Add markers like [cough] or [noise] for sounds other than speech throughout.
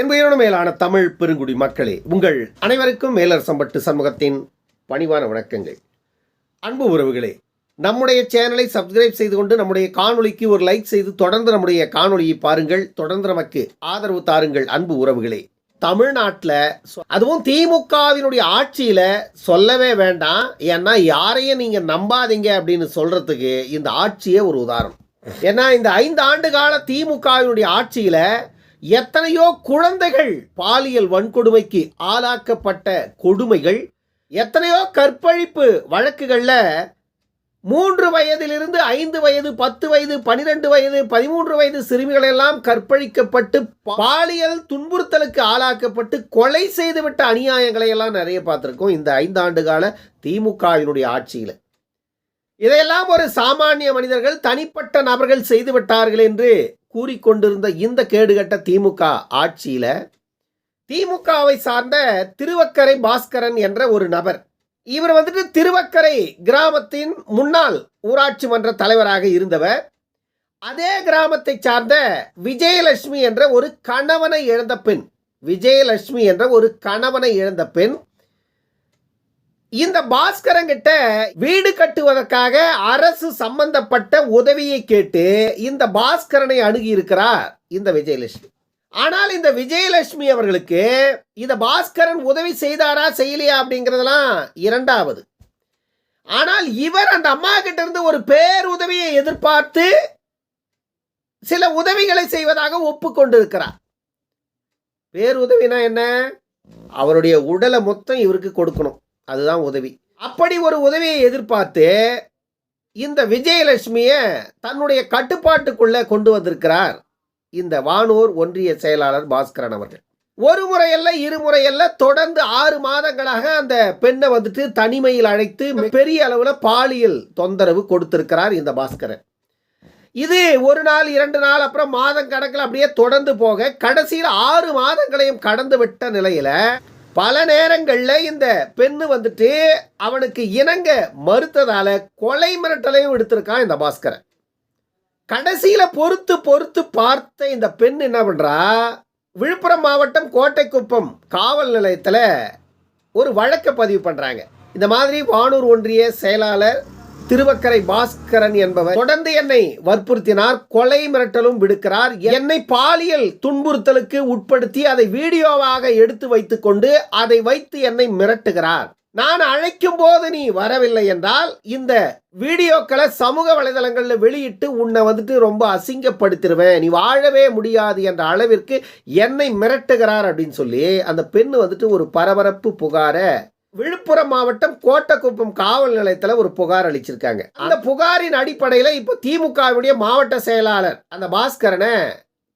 என்பதோடு மேலான தமிழ் பெருங்குடி மக்களே உங்கள் அனைவருக்கும் மேலரசம்பட்டு சமூகத்தின் பணிவான வணக்கங்கள். அன்பு உறவுகளே நம்முடைய சேனலை சப்ஸ்கிரைப் செய்து கொண்டு நம்முடைய காணொலிக்கு ஒரு லைக் செய்து தொடர்ந்து நம்முடைய காணொலியை பாருங்கள். தொடர்ந்து நமக்கு ஆதரவு தாருங்கள் அன்பு உறவுகளே. தமிழ்நாட்டில் அதுவும் திமுகவினுடைய ஆட்சியில் சொல்லவே வேண்டாம். ஏன்னா யாரையும் நீங்கள் நம்பாதீங்க அப்படின்னு சொல்கிறதுக்கு இந்த ஆட்சியே ஒரு உதாரணம். ஏன்னா இந்த ஐந்து ஆண்டு கால திமுகவினுடைய ஆட்சியில் எத்தனையோ குழந்தைகள் பாலியல் வன்கொடுமைக்கு ஆளாக்கப்பட்ட கொடுமைகள் எத்தனையோ கற்பழிப்பு வழக்குகளில் மூன்று வயதிலிருந்து ஐந்து வயது பத்து வயது பனிரெண்டு வயது பதிமூன்று வயது சிறுமிகளெல்லாம் கற்பழிக்கப்பட்டு பாலியல் துன்புறுத்தலுக்கு ஆளாக்கப்பட்டு கொலை செய்துவிட்ட அநியாயங்களை எல்லாம் நிறைய பார்த்துருக்கோம் இந்த ஐந்தாண்டு கால திமுகவினுடைய ஆட்சியில். இதையெல்லாம் ஒரு சாமானிய மனிதர்கள் தனிப்பட்ட நபர்கள் செய்துவிட்டார்கள் என்று கூறிக்கொண்டிருந்த இந்த கேடுகட்ட திமுக ஆட்சியில் திமுகவை சார்ந்த திருவக்கரை பாஸ்கரன் என்ற ஒரு நபர். இவர் வந்துட்டு திருவக்கரை கிராமத்தின் முன்னாள் ஊராட்சி மன்ற தலைவராக இருந்தவர். அதே கிராமத்தை சார்ந்த விஜயலட்சுமி என்ற ஒரு கணவனை இழந்த பெண். விஜயலட்சுமி என்ற ஒரு கணவனை இழந்த பெண். இந்த பாஸ்கரங்கிட்ட வீடு கட்டுவதற்காக அரசு சம்பந்தப்பட்ட உதவியை கேட்டு இந்த பாஸ்கரனை அணுகி இருக்கிறார் இந்த விஜயலட்சுமி. ஆனால் இந்த விஜயலட்சுமி அவர்களுக்கு இந்த பாஸ்கரன் உதவி செய்தாரா செய்யலையா அப்படிங்கிறதெல்லாம் இரண்டாவது. ஆனால் இவர் அந்த அம்மா கிட்ட இருந்து ஒரு பேருதவியை எதிர்பார்த்து சில உதவிகளை செய்வதாக ஒப்புக்கொண்டிருக்கிறார். பேருதவினா என்ன? அவருடைய உடலை மொத்தம் இவருக்கு கொடுக்கணும். அதுதான் உதவி. அப்படி ஒரு உதவியை எதிர்பார்த்து இந்த விஜயலட்சுமியை தன்னுடைய கட்டுப்பாட்டுக்குள்ளே கொண்டு வந்திருக்கிறார் இந்த வானூர் ஒன்றிய செயலாளர் பாஸ்கரன் அவர்கள். ஒரு முறையல்ல இருமுறையல்ல தொடர்ந்து ஆறு மாதங்களாக அந்த பெண்ணை வந்துட்டு தனிமையில் அழைத்து பெரிய அளவில் பாலியல் தொந்தரவு கொடுத்திருக்கிறார் இந்த பாஸ்கரன். இது ஒரு நாள் இரண்டு நாள் அப்புறம் மாதம் கணக்கில் அப்படியே தொடர்ந்து போக கடைசியில் ஆறு மாதங்களையும் கடந்து விட்ட நிலையில் பல நேரங்களில் இந்த பெண்ணு வந்துட்டு அவனுக்கு இணங்க மறுத்ததால கொலை மிரட்டலையும் எடுத்திருக்கான் இந்த பாஸ்கரன். கடைசியில் பொறுத்து பொறுத்து பார்த்த இந்த பெண் என்ன பண்ணுறா விழுப்புரம் மாவட்டம் கோட்டைக்குப்பம் காவல் நிலையத்தில் ஒரு வழக்கை பதிவு பண்ணுறாங்க இந்த மாதிரி வானூர் ஒன்றிய செயலாளர் திருவக்கரை பாஸ்கரன் என்பவர் தொடர்ந்து என்னை வற்புறுத்தினார் கொலை மிரட்டலும் விடுக்கிறார். என்னை பாலியல் துன்புறுத்தலுக்கு உட்படுத்தி அதை வீடியோவாக எடுத்து வைத்துக்கொண்டு அதை வைத்து என்னை மிரட்டுகிறார். நான் அழைக்கும் போது நீ வரவில்லை என்றால் இந்த வீடியோக்களை சமூக வலைதளங்களில் வெளியிட்டு உன்னை வந்துட்டு ரொம்ப அசிங்கப்படுத்திடுவேன். நீ வாழவே முடியாது என்ற அளவிற்கு என்னை மிரட்டுகிறார் அப்படின்னு சொல்லி அந்த பெண் வந்துட்டு ஒரு பரபரப்பு புகாரை விழுப்புரம் மாவட்டம் கோட்டக்குப்பம் காவல் நிலையத்தில் ஒரு புகார் அளிச்சிருக்காங்க. அந்த புகாரின் அடிப்படையில் இப்போ திமுகவுடைய மாவட்ட செயலாளர் அந்த பாஸ்கரனை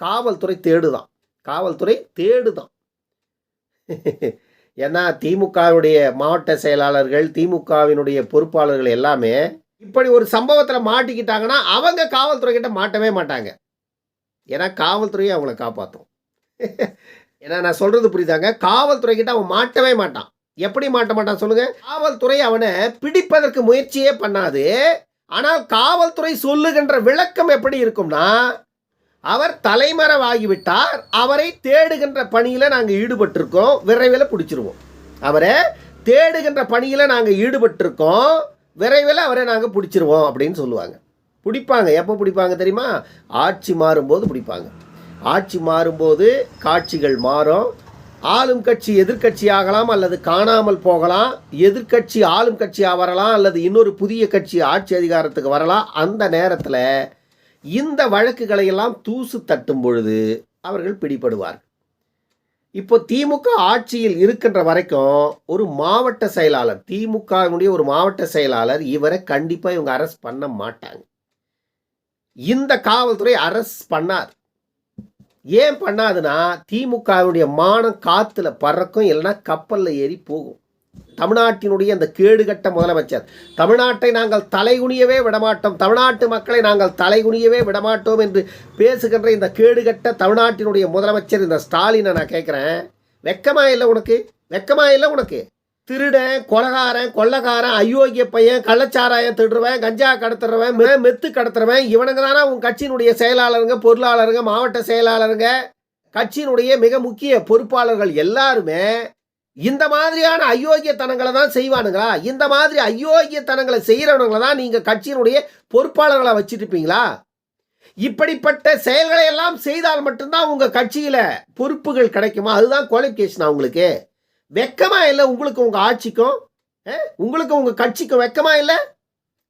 காவல்துறை தேடுதான். காவல்துறை தேடுதான். [laughs] ஏன்னா திமுகவுடைய மாவட்ட செயலாளர்கள் திமுகவினுடைய பொறுப்பாளர்கள் எல்லாமே இப்படி ஒரு சம்பவத்தில் மாட்டிக்கிட்டாங்கன்னா அவங்க காவல்துறை கிட்ட மாட்டவே மாட்டாங்க. ஏன்னா காவல்துறையை அவங்கள காப்பாற்றும் [laughs] ஏன்னா நான் சொல்கிறது புரியுதாங்க? காவல்துறை கிட்ட அவன் மாட்டவே மாட்டான். எப்படி மாட்ட மாட்டான் சொல்லுங்க? காவல்துறை அவனை பிடிப்பதற்கு முயற்சியே பண்ணாது. ஆனால் காவல்துறை சொல்லுகின்ற விளக்கம் எப்படி இருக்கும்னா அவர் தலைமறைவாகிவிட்டார். அவரை தேடுகின்ற பணியில் நாங்கள் ஈடுபட்டிருக்கோம். விரைவில் பிடிச்சிருவோம். அவரை தேடுகின்ற பணியில் நாங்கள் ஈடுபட்டிருக்கோம். விரைவில் அவரை நாங்கள் பிடிச்சிருவோம் அப்படின்னு சொல்லுவாங்க. பிடிப்பாங்க. எப்போ பிடிப்பாங்க தெரியுமா? ஆட்சி மாறும்போது பிடிப்பாங்க. ஆட்சி மாறும்போது காட்சிகள் மாறும். ஆளும் கட்சி எதிர்க்கட்சி ஆகலாம் அல்லது காணாமல் போகலாம். எதிர்க்கட்சி ஆளும் கட்சியாக வரலாம் அல்லது இன்னொரு புதிய கட்சி ஆட்சி அதிகாரத்துக்கு வரலாம். அந்த நேரத்தில் இந்த வழக்குகளை எல்லாம் தூசு தட்டும் பொழுது அவர்கள் பிடிபடுவார் இப்போ திமுக ஆட்சியில் இருக்கின்ற வரைக்கும் ஒரு மாவட்ட செயலாளர் திமுகவினுடைய ஒரு மாவட்ட செயலாளர் இவரை கண்டிப்பாக இவங்க அரெஸ்ட் பண்ண மாட்டாங்க. இந்த காவல்துறை அரெஸ்ட் பண்ணார். ஏன் பண்ணாதுன்னா திமுகவினுடைய மானம் காற்றுல பறக்கும் இல்லைன்னா கப்பலில் ஏறி போகும். தமிழ்நாட்டினுடைய அந்த கேடுகட்ட முதலமைச்சர். தமிழ்நாட்டை நாங்கள் தலைகுனியவே விடமாட்டோம். தமிழ்நாட்டு மக்களை நாங்கள் தலைகுனியவே விடமாட்டோம் என்று பேசுகின்ற இந்த கேடுகட்ட தமிழ்நாட்டினுடைய முதலமைச்சர் இந்த ஸ்டாலினை நான் கேட்குறேன். வெக்கமாக இல்லை உனக்கு? வெக்கமாக இல்லை உனக்கு? திருடன் கொலகாரன் கொள்ளக்காரன் அயோக்கிய பையன் கள்ளச்சாராயம் திடுறவன் கஞ்சா கடத்துறவன் மெ- மெத்து கடத்துறவன் இவனுங்க தானே உன் கட்சியினுடைய செயலாளருங்க பொருளாளருங்க மாவட்ட செயலாளருங்க? கட்சியினுடைய மிக முக்கிய பொறுப்பாளர்கள் எல்லாருமே இந்த மாதிரியான அயோக்கியத்தனங்களை தான் செய்வானுங்களா? இந்த மாதிரி அயோக்கியத்தனங்களை செய்கிறவனுங்களை தான் நீங்கள் கட்சியினுடைய பொறுப்பாளர்களை வச்சுருப்பீங்களா? இப்படிப்பட்ட செயல்களை எல்லாம் செய்தால் மட்டும்தான் உங்கள் கட்சியில் பொறுப்புகள் கிடைக்குமா? அதுதான் குவாலிஃபிகேஷன் உங்களுக்கு. வெக்கமா இல்லை உங்களுக்கு உங்கள் ஆட்சிக்கும் உங்களுக்கு உங்கள் கட்சிக்கும் வெக்கமா இல்லை?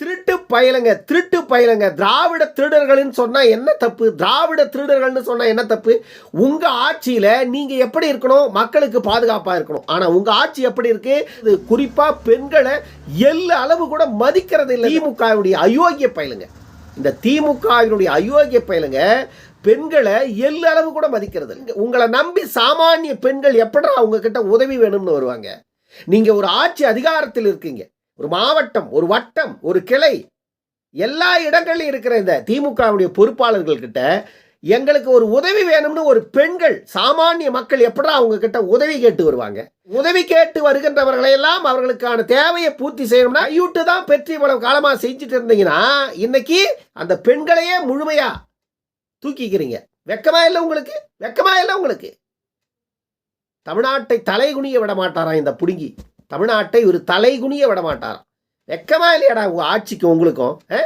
திருட்டு பயலுங்க திருட்டு பயலுங்க. திராவிட திருடர்கள்னு சொன்னால் என்ன தப்பு? திராவிட திருடர்கள்னு சொன்னால் என்ன தப்பு? உங்கள் ஆட்சியில் நீங்கள் எப்படி இருக்கணும்? மக்களுக்கு பாதுகாப்பாக இருக்கணும். ஆனால் உங்கள் ஆட்சி எப்படி இருக்கு? இது குறிப்பாக பெண்களை எல்லு அளவு கூட மதிக்கிறது இல்லை. திமுகவுடைய அயோக்கிய பயலுங்க. இந்த திமுகவினுடைய அயோக்கிய பயலுங்க பெண்களை எல்லு அளவு கூட மதிக்கிறது உங்களை நம்பி சாமானிய பெண்கள் எப்படா உங்ககிட்ட உதவி வேணும்னு வருவாங்க? நீங்க ஒரு ஆட்சி அதிகாரத்தில் இருக்கீங்க. ஒரு மாவட்டம் ஒரு வட்டம் ஒரு கிளை. எல்லா இடங்கள்லையும் இருக்கிற இந்த திமுகவுடைய பொறுப்பாளர்கள் கிட்ட எங்களுக்கு ஒரு உதவி வேணும்னு ஒரு பெண்கள் சாமானிய மக்கள் எப்படா அவங்க கிட்ட உதவி கேட்டு வருவாங்க? உதவி கேட்டு வருகின்றவர்களையெல்லாம் அவர்களுக்கான தேவையை பூர்த்தி செய்யணும்னா யூட்டு தான் பெற்று இவ்வளவு காலமாக செஞ்சுட்டு இருந்தீங்கன்னா இன்னைக்கு அந்த பெண்களையே முழுமையாக தூக்கிக்கிறீங்க. வெக்கமா இல்லை உங்களுக்கு? வெக்கமா இல்லை உங்களுக்கு? தமிழ்நாட்டை தலைகுனிய விட மாட்டாராம் இந்த புடுங்கி? தமிழ்நாட்டை ஒரு தலைகுனிய விட மாட்டாராம் வெக்கமா இல்லையாடா உங்கள் ஆட்சிக்கும் உங்களுக்கும் ஆ?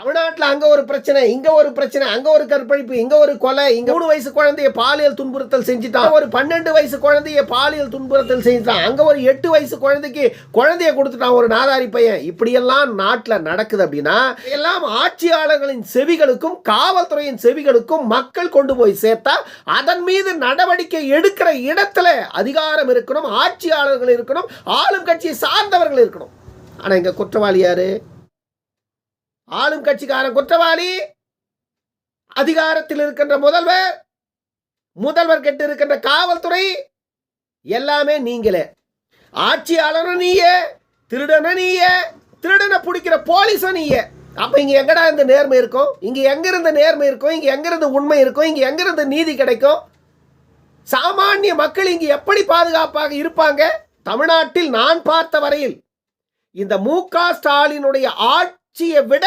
தமிழ்நாட்டில் அங்க ஒரு பிரச்சனை இங்க ஒரு பிரச்சனை அங்க ஒரு கற்பழிப்பு இங்க ஒரு கொலை இங்க மூணு வயசு குழந்தைய பாலியல் துன்புறுத்தல் செஞ்சுட்டான் ஒரு பன்னெண்டு வயசு குழந்தைய பாலியல் துன்புறுத்தல் செஞ்சுட்டான் அங்க ஒரு எட்டு வயசு குழந்தைக்கு குழந்தைய கொடுத்துட்டான் ஒரு நாதாரி பையன். இப்படியெல்லாம் நாட்டில் நடக்குது அப்படின்னா எல்லாம் ஆட்சியாளர்களின் செவிகளுக்கும் காவல்துறையின் செவிகளுக்கும் மக்கள் கொண்டு போய் சேர்த்தா அதன் மீது நடவடிக்கை எடுக்கிற இடத்துல அதிகாரம் இருக்கணும் ஆட்சியாளர்கள் இருக்கணும் ஆளும் கட்சியை சார்ந்தவர்கள் இருக்கணும். ஆனால் இங்கே குற்றவாளி யாரு? ஆளும் கட்சிக்காரன் குற்றவாளி. அதிகாரத்தில் இருக்கின்ற முதல்வர் முதல்வர் கெட்டு இருக்கின்ற காவல்துறை எல்லாமே நீங்களே. ஆட்சியாளரும் நீயே திருடன நீயே திருடனை பிடிக்கிற போலீஸும் நீயே. அப்ப இங்க எங்கடா இருந்து நேர்மை இருக்கும்? இங்க எங்கிருந்து நேர்மை இருக்கும்? இங்க எங்கிருந்து உண்மை இருக்கும்? இங்க எங்கிருந்து நீதி கிடைக்கும்? சாமானிய மக்கள் இங்கு எப்படி பாதுகாப்பாக இருப்பாங்க? தமிழ்நாட்டில் நான் பார்த்த வரையில் இந்த மு க ஸ்டாலினுடைய ஆட்சியை விட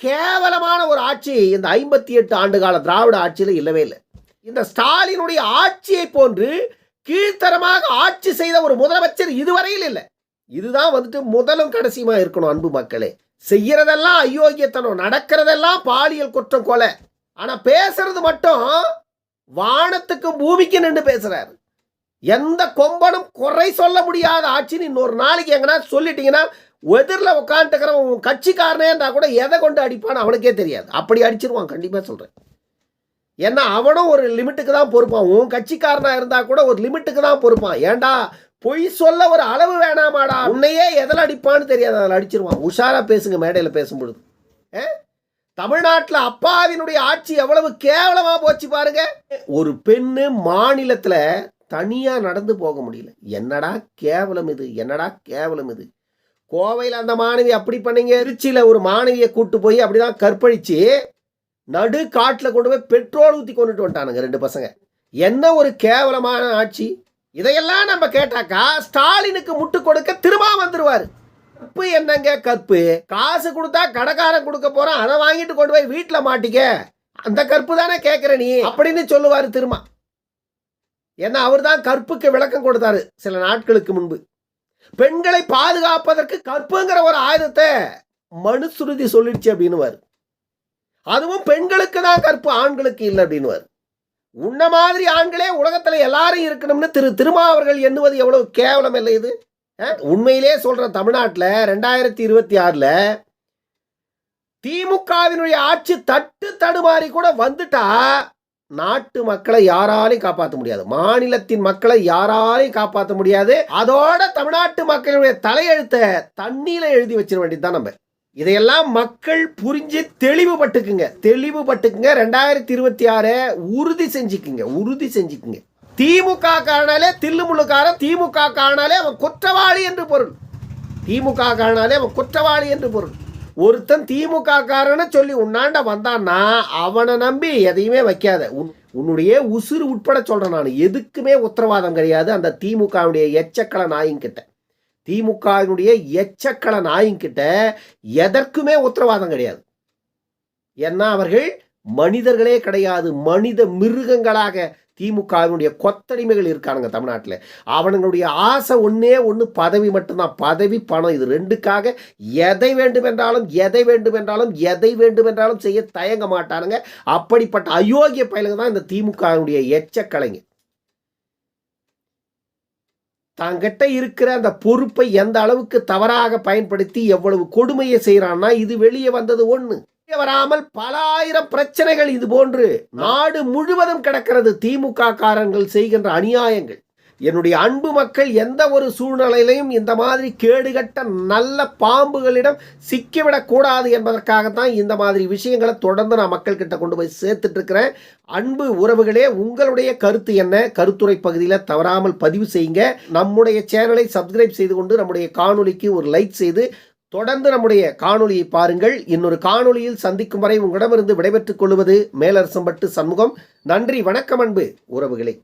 கேவலமான ஒரு ஆட்சி இந்த ஐம்பத்தி எட்டு ஆண்டு கால திராவிட ஆட்சியில் இல்லவே இல்லை. இந்த ஸ்டாலினுடைய ஆட்சியை போன்று கீழ்த்தரமாக ஆட்சி செய்த ஒரு முதலமைச்சர் இதுவரையில் இல்லை. இதுதான் வந்துட்டு முதலும் கடைசியுமா இருக்கணும் அன்பு மக்களே. செய்யறதெல்லாம் அயோக்கியத்தனம் நடக்கிறதெல்லாம் பாலியல் குற்றம் கொலை. ஆனா பேசுறது மட்டும் வானத்துக்கும் பூமிக்கு நின்று பேசுறாரு. எந்த கொம்பனும் குறை சொல்ல முடியாத ஆட்சின்னு இன்னொரு நாளைக்கு எங்கன்னா சொல்லிட்டீங்கன்னா எதிரில் உட்காந்துக்கிறவன் உன் கட்சிக்காரனே இருந்தால் கூட எதை கொண்டு அடிப்பான்னு அவனுக்கே தெரியாது. அப்படி அடிச்சிருவான். கண்டிப்பாக சொல்கிறேன் ஏன்னா அவனும் ஒரு லிமிட்டுக்கு தான் பொறுப்பான். உன் கட்சிக்காரனாக இருந்தால் கூட ஒரு லிமிட்டுக்கு தான் பொறுப்பான். ஏன்டா பொய் சொல்ல ஒரு அளவு வேணாமாடா. உன்னையே எதில் அடிப்பான்னு தெரியாது. அதில் அடிச்சிருவான். உஷாராக பேசுங்க மேடையில் பேசும்பொழுது. ஏ? தமிழ்நாட்டில் அப்பாவினுடைய ஆட்சி எவ்வளவு கேவலமாக போச்சு பாருங்க. ஒரு பெண்ணு மாநிலத்தில் தனியாக நடந்து போக முடியல. என்னடா கேவலம் இது? என்னடா கேவலம் இது? கோவையில் அந்த மாணவி அப்படி பண்ணீங்க. திருச்சியில் ஒரு மாணவியை கூட்டு போய் அப்படிதான் கற்பழித்து நடு காட்டில் கொண்டு போய் பெட்ரோல் ஊற்றி கொண்டுட்டு வந்துட்டானுங்க ரெண்டு பசங்க. என்ன ஒரு கேவலமான ஆட்சி. இதையெல்லாம் நம்ம கேட்டாக்கா ஸ்டாலினுக்கு முட்டு கொடுக்க திரும்ப வந்துடுவார் கற்பு என்னங்க கற்பு? காசு கொடுத்தா கடைக்காரன் கொடுக்க போகிறான் அதை வாங்கிட்டு கொண்டு போய் வீட்டில் மாட்டிக்க. அந்த கற்பு தானே கேட்குற நீ? அப்படின்னு சொல்லுவார் திரும்ப ஏன்னா அவர் தான் கற்புக்கு விளக்கம் கொடுத்தாரு சில நாட்களுக்கு முன்பு. பெண்களை பாதுகாப்பதற்கு கற்புங்கிற ஒரு ஆயுதத்தை மனுசுருதி சொல்லிடுச்சு அப்படின்னுவார். அதுவும் பெண்களுக்கு தான் கற்பு ஆண்களுக்கு இல்லை அப்படின்னுவார். உன்ன மாதிரி ஆண்களே உலகத்தில் எல்லாரும் இருக்கணும்னு திரு திருமாவர்கள் எண்ணுவது எவ்வளவு கேவலம் இல்லை இது? உண்மையிலே சொல்கிற தமிழ்நாட்டில் ரெண்டாயிரத்தி இருபத்தி ஆறில் திமுகவினுடைய ஆட்சி தட்டு தடுமாறி கூட வந்துட்டா நாட்டு மக்களை யாராலையும் காப்பாற்ற முடியாது. மாநிலத்தின் மக்களை யாராலையும் காப்பாற்ற முடியாது. அதோட தமிழ்நாட்டு மக்களுடைய தலையெழுத்தை தண்ணியில எழுதி வச்சிட வேண்டியதுதான் நம்ம. இதையெல்லாம் மக்கள் புரிஞ்சு தெளிவுபட்டுக்குங்க தெளிவுபட்டுக்குங்க ரெண்டாயிரத்தி இருபத்தி ஆறு உறுதி செஞ்சுக்குங்க. உறுதி செஞ்சுக்குங்க. திமுக காரணாலே தில்லுமுழுக்காரன் திமுக காரணாலே அவன் குற்றவாளி என்று பொருள். திமுக காரணாலே அவன் குற்றவாளி என்று பொருள். ஒருத்தன் திமுக காரன்னு சொல்லி உன்னாண்ட வந்தான்னா அவனை நம்பி எதையுமே வைக்காத. உன் உன்னுடைய உசுறு உட்பட சொல்றேன் நான். எதுக்குமே உத்தரவாதம் கிடையாது அந்த திமுகவுடைய எச்சக்கல நாயின்கிட்ட. திமுகவினுடைய எச்சக்கல நாயின்கிட்ட எதற்குமே உத்தரவாதம் கிடையாது. ஏன்னா அவர்கள் மனிதர்களே கிடையாது. மனித மிருகங்களாக திமுகவினுடைய கொத்தடிமைகள் இருக்கானுங்க தமிழ்நாட்டில். அவனுங்களுடைய ஆசை ஒன்றே ஒன்று பதவி மட்டும்தான். பதவி பணம் இது ரெண்டுக்காக எதை வேண்டுமென்றாலும் எதை வேண்டுமென்றாலும் எதை வேண்டுமென்றாலும் செய்ய தயங்க மாட்டானுங்க. அப்படிப்பட்ட அயோக்கிய பயலுங்க தான் இந்த திமுகவினுடைய எச்சக்கலைங்க தங்கிட்ட இருக்கிற அந்த பொறுப்பை எந்த அளவுக்கு தவறாக பயன்படுத்தி எவ்வளவு கொடுமையை செய்கிறான்னா இது வெளியே வந்தது ஒன்று வராமல் பல ஆயிரம் பிரச்சனைகள் இது போன்று நாடு முழுவதும் கிடக்கிறது. திமுக காரங்கள் செய்கின்ற அநியாயங்கள். என்னுடைய அன்பு மக்கள் எந்த ஒரு சூழ்நிலையிலையும் இந்த மாதிரி கேடுகட்ட நல்ல பாம்புகளிடம் சிக்கிவிடக்கூடாது என்பதற்காகத்தான் இந்த மாதிரி விஷயங்களை தொடர்ந்து நான் மக்கள்கிட்ட கொண்டு போய் சேர்த்துட்டு இருக்கிறேன் அன்பு உறவுகளே உங்களுடைய கருத்து என்ன? கருத்துரை பகுதியில் தவறாமல் பதிவு செய்யுங்க. நம்முடைய சேனலை சப்ஸ்கிரைப் செய்து கொண்டு நம்முடைய காணொளிக்கு ஒரு லைக் செய்து தொடர்ந்து நம்முடைய காணொலியை பாருங்கள். இன்னொரு காணொளியில் சந்திக்கும் வரை உங்களிடமிருந்து விடைபெற்றுக் கொள்வது மேலரசம்பட்டு சண்முகம். நன்றி வணக்கம் அன்பு உறவுகளே.